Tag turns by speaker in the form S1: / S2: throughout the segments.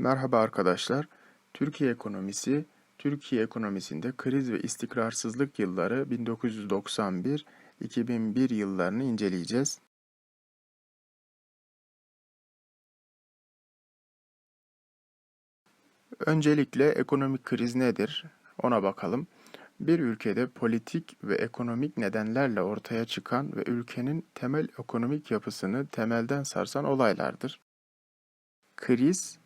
S1: Merhaba arkadaşlar. Türkiye ekonomisi, Türkiye ekonomisinde kriz ve istikrarsızlık yılları 1991-2001 yıllarını inceleyeceğiz. Öncelikle ekonomik kriz nedir? Ona bakalım. Bir ülkede politik ve ekonomik nedenlerle ortaya çıkan ve ülkenin temel ekonomik yapısını temelden sarsan olaylardır. Kriz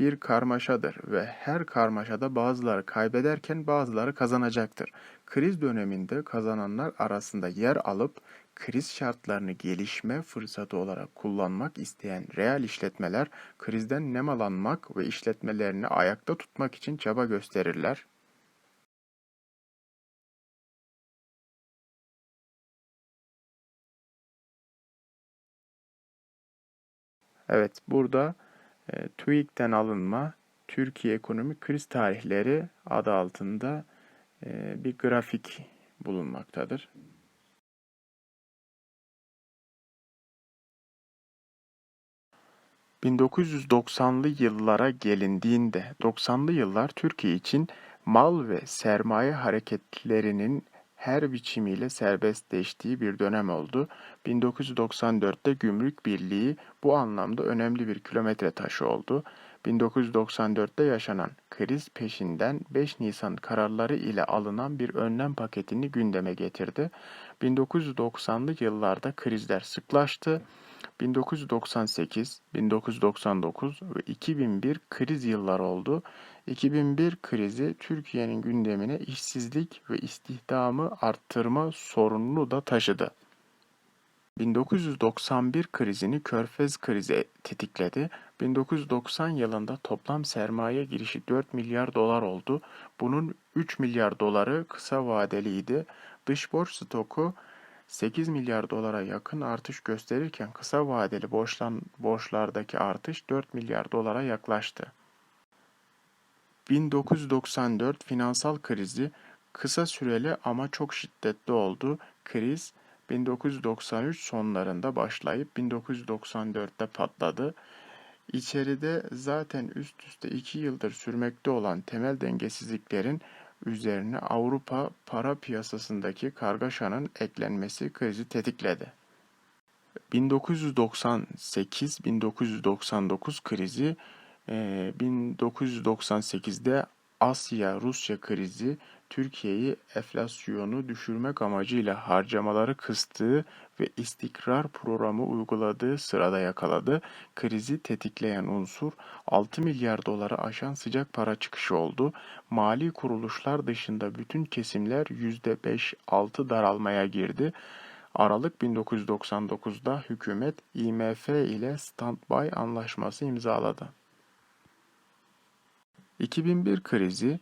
S1: bir karmaşadır ve her karmaşada bazıları kaybederken bazıları kazanacaktır. Kriz döneminde kazananlar arasında yer alıp kriz şartlarını gelişme fırsatı olarak kullanmak isteyen reel işletmeler krizden nemalanmak ve işletmelerini ayakta tutmak için çaba gösterirler. Evet, burada e, TÜİK'ten alınma Türkiye Ekonomik Kriz Tarihleri adı altında e, bir grafik bulunmaktadır. ...1990'lı yıllara gelindiğinde, 90'lı yıllar Türkiye için mal ve sermaye hareketlerinin her biçimiyle serbestleştiği bir dönem oldu. 1994'te Gümrük Birliği bu anlamda önemli bir kilometre taşı oldu. 1994'te yaşanan kriz peşinden 5 Nisan kararları ile alınan bir önlem paketini gündeme getirdi. 1990'lı yıllarda krizler sıklaştı. 1998, 1999 ve 2001 kriz yılları oldu. 2001 krizi Türkiye'nin gündemine işsizlik ve istihdamı arttırma sorununu da taşıdı. 1991 krizini Körfez krizi tetikledi. 1990 yılında toplam sermaye girişi 4 milyar dolar oldu. Bunun 3 milyar doları kısa vadeliydi. Dış borç stoku 8 milyar dolara yakın artış gösterirken kısa vadeli borçlan, borçlardaki artış 4 milyar dolara yaklaştı. 1994 finansal krizi kısa süreli ama çok şiddetli oldu. Kriz 1993 sonlarında başlayıp 1994'te patladı. İçeride zaten üst üste iki yıldır sürmekte olan temel dengesizliklerin üzerine Avrupa para piyasasındaki kargaşanın eklenmesi krizi tetikledi. 1998-1999 krizi 1998'de Asya-Rusya krizi Türkiye'yi enflasyonu düşürmek amacıyla harcamaları kıstığı ve istikrar programı uyguladığı sırada yakaladı. Krizi tetikleyen unsur 6 milyar doları aşan sıcak para çıkışı oldu. Mali kuruluşlar dışında bütün kesimler %5-6 daralmaya girdi. Aralık 1999'da hükümet IMF ile standby anlaşması imzaladı. 2001 krizi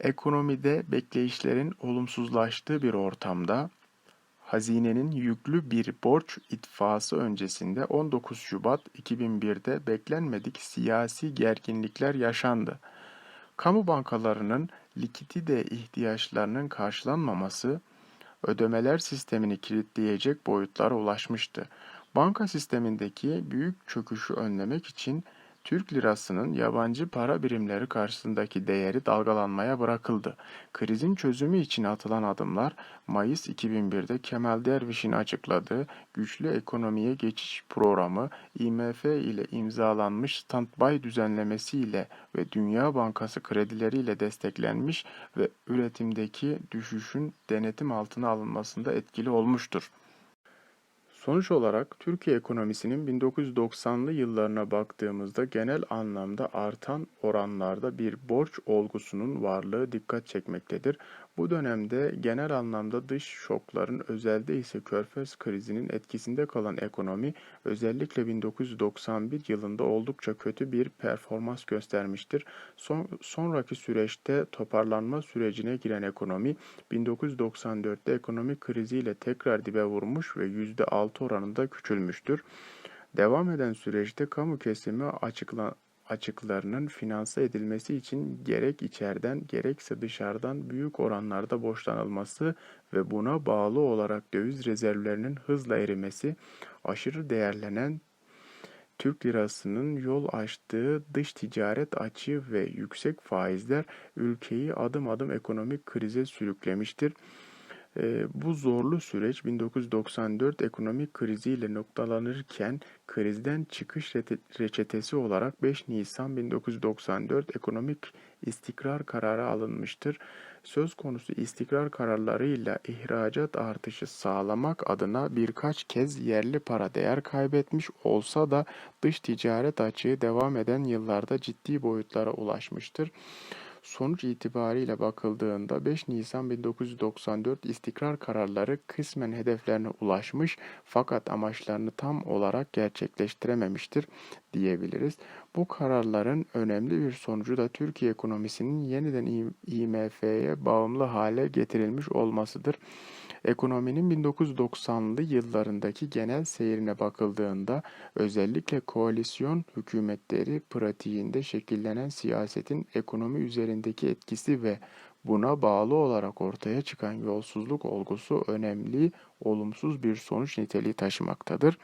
S1: ekonomide bekleyişlerin olumsuzlaştığı bir ortamda hazinenin yüklü bir borç itfası öncesinde 19 Şubat 2001'de beklenmedik siyasi gerginlikler yaşandı. Kamu bankalarının likidite ihtiyaçlarının karşılanmaması ödemeler sistemini kilitleyecek boyutlara ulaşmıştı. Banka sistemindeki büyük çöküşü önlemek için Türk lirasının yabancı para birimleri karşısındaki değeri dalgalanmaya bırakıldı. Krizin çözümü için atılan adımlar Mayıs 2001'de Kemal Derviş'in açıkladığı güçlü ekonomiye geçiş programı IMF ile imzalanmış standby düzenlemesi ile ve Dünya Bankası kredileriyle desteklenmiş ve üretimdeki düşüşün denetim altına alınmasında etkili olmuştur. Sonuç olarak Türkiye ekonomisinin 1990'lı yıllarına baktığımızda genel anlamda artan oranlarda bir borç olgusunun varlığı dikkat çekmektedir. Bu dönemde genel anlamda dış şokların özelde ise Körfez krizinin etkisinde kalan ekonomi özellikle 1991 yılında oldukça kötü bir performans göstermiştir. Son, sonraki süreçte toparlanma sürecine giren ekonomi 1994'te ekonomik kriziyle tekrar dibe vurmuş ve %6 oranında küçülmüştür. Devam eden süreçte kamu kesimi açıklan açıklarının finanse edilmesi için gerek içeriden gerekse dışarıdan büyük oranlarda borçlanılması ve buna bağlı olarak döviz rezervlerinin hızla erimesi, aşırı değerlenen Türk lirasının yol açtığı dış ticaret açığı ve yüksek faizler ülkeyi adım adım ekonomik krize sürüklemiştir. Ee, bu zorlu süreç 1994 ekonomik kriziyle noktalanırken krizden çıkış reçetesi olarak 5 Nisan 1994 ekonomik istikrar kararı alınmıştır. Söz konusu istikrar kararlarıyla ihracat artışı sağlamak adına birkaç kez yerli para değer kaybetmiş olsa da dış ticaret açığı devam eden yıllarda ciddi boyutlara ulaşmıştır. Sonuç itibariyle bakıldığında 5 Nisan 1994 istikrar kararları kısmen hedeflerine ulaşmış fakat amaçlarını tam olarak gerçekleştirememiştir diyebiliriz. Bu kararların önemli bir sonucu da Türkiye ekonomisinin yeniden IMF'ye bağımlı hale getirilmiş olmasıdır. Ekonominin 1990'lı yıllarındaki genel seyrine bakıldığında özellikle koalisyon hükümetleri pratiğinde şekillenen siyasetin ekonomi üzerindeki etkisi ve buna bağlı olarak ortaya çıkan yolsuzluk olgusu önemli, olumsuz bir sonuç niteliği taşımaktadır.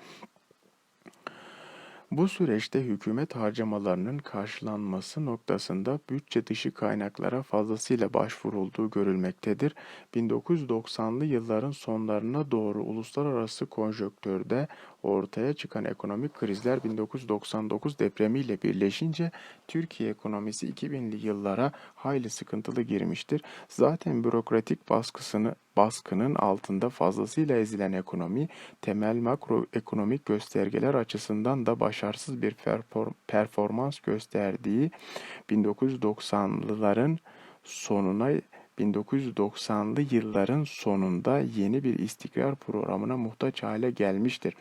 S1: Bu süreçte hükümet harcamalarının karşılanması noktasında bütçe dışı kaynaklara fazlasıyla başvurulduğu görülmektedir. 1990'lı yılların sonlarına doğru uluslararası konjöktörde ortaya çıkan ekonomik krizler 1999 depremiyle birleşince Türkiye ekonomisi 2000'li yıllara hayli sıkıntılı girmiştir. Zaten bürokratik baskısını baskının altında fazlasıyla ezilen ekonomi, temel makroekonomik göstergeler açısından da başarısız bir performans gösterdiği 1990'lıların sonuna 1990'lı yılların sonunda yeni bir istikrar programına muhtaç hale gelmiştir.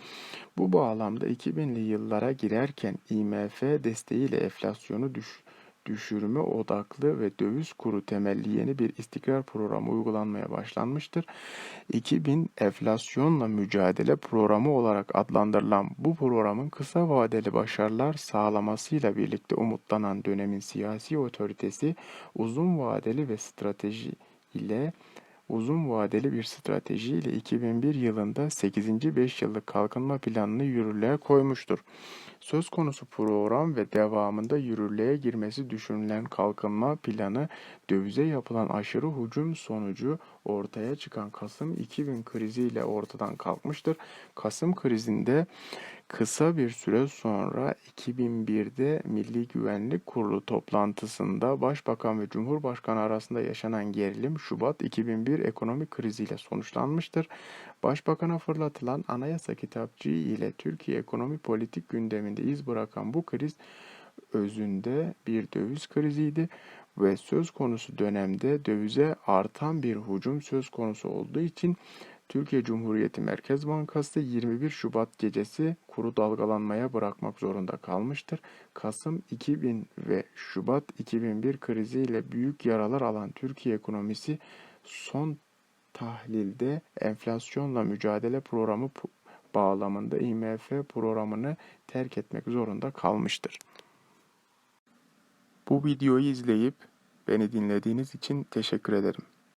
S1: Bu bağlamda 2000'li yıllara girerken IMF desteğiyle enflasyonu düş düşürme odaklı ve döviz kuru temelli yeni bir istikrar programı uygulanmaya başlanmıştır. 2000 enflasyonla mücadele programı olarak adlandırılan bu programın kısa vadeli başarılar sağlamasıyla birlikte umutlanan dönemin siyasi otoritesi uzun vadeli ve strateji ile uzun vadeli bir strateji ile 2001 yılında 8. 5 yıllık kalkınma planını yürürlüğe koymuştur. Söz konusu program ve devamında yürürlüğe girmesi düşünülen kalkınma planı dövize yapılan aşırı hücum sonucu ortaya çıkan Kasım 2000 kriziyle ortadan kalkmıştır. Kasım krizinde kısa bir süre sonra 2001'de Milli Güvenlik Kurulu toplantısında Başbakan ve Cumhurbaşkanı arasında yaşanan gerilim Şubat 2001 ekonomik kriziyle sonuçlanmıştır. Başbakan'a fırlatılan anayasa kitapçığı ile Türkiye ekonomi politik gündeminde iz bırakan bu kriz özünde bir döviz kriziydi ve söz konusu dönemde dövize artan bir hücum söz konusu olduğu için Türkiye Cumhuriyeti Merkez Bankası 21 Şubat gecesi kuru dalgalanmaya bırakmak zorunda kalmıştır. Kasım 2000 ve Şubat 2001 kriziyle büyük yaralar alan Türkiye ekonomisi son tahlilde enflasyonla mücadele programı bağlamında IMF programını terk etmek zorunda kalmıştır. Bu videoyu izleyip beni dinlediğiniz için teşekkür ederim.